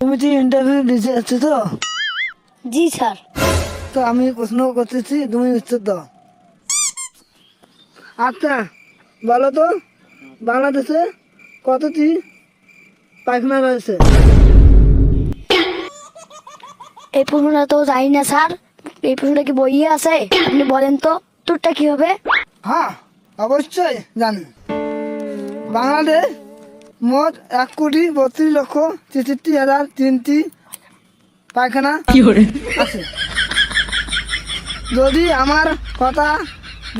তুমি কি ইন্টারভিউ দিতে যাচ্ছ তো? জি স্যার। তো আমি প্রশ্ন করতেছি তুমি উত্তর দাও। আচ্ছা বলো তো বাংলাদেশে কতটি পায়খানা রয়েছে? এই প্রশ্নটা তো জানি না স্যার। এই প্রশ্নটা কি বইয়ে আছে? আপনি বলেন তো তোরটা কি হবে? হ্যাঁ অবশ্যই জানি। বাংলাদেশ মোট এক কোটি বত্রিশ লক্ষ তেষট্টি হাজার তিনটি পায়খানা আছে। যদি আমার কথা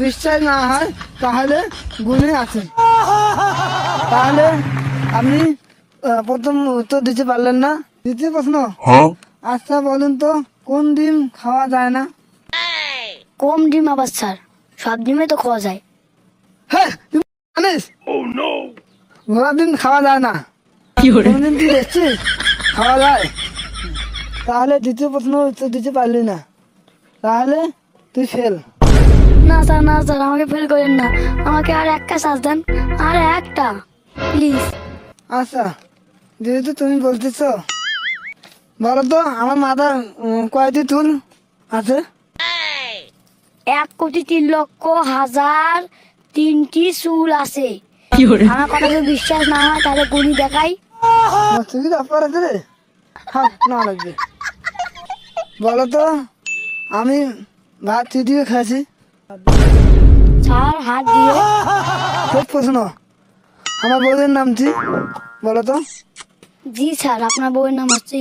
বিশ্বাস না হয় তাহলে গুণে আছে। তাহলে আপনি প্রথম উত্তর দিতে পারলেন না। দ্বিতীয় প্রশ্ন। আচ্ছা বলুন তো কোন ডিম খাওয়া যায় না? কম ডিম আবার স্যার। সব ডিমে তো খাওয়া যায়। হ্যাঁ জানিস? ঘোড়ার খাওয়া যায় না। কোনদিন তুই দেখছিস? খাওয়া যায়। তাহলে দ্বিতীয় প্রশ্ন উত্তর দিতে পারলি না। তাহলে তুই ফেল না স্যার না স্যার আমাকে ফেল করেন না। আমাকে আর একটা সাজ দেন আর একটা প্লিজ আচ্ছা যেহেতু তুমি বলতেছ বলো তো আমার মাথা উম, কয়টি চুল আছে? এক কোটি তিন লক্ষ হাজার তিনটি চুল আছে। আমার কথা যদি বিশ্বাস না হয় তাহলে গুনি দেখাই। তুই ব্যাপার আছে রে না লাগবে। বলো তো আমি ভাত চিটিয়ে খাইছি? স্যার হাত দিয়ে। খুব প্রশ্ন। আমার বউদের নাম কি? বলো তো। জি স্যার আপনার বউয়ের নাম হচ্ছে।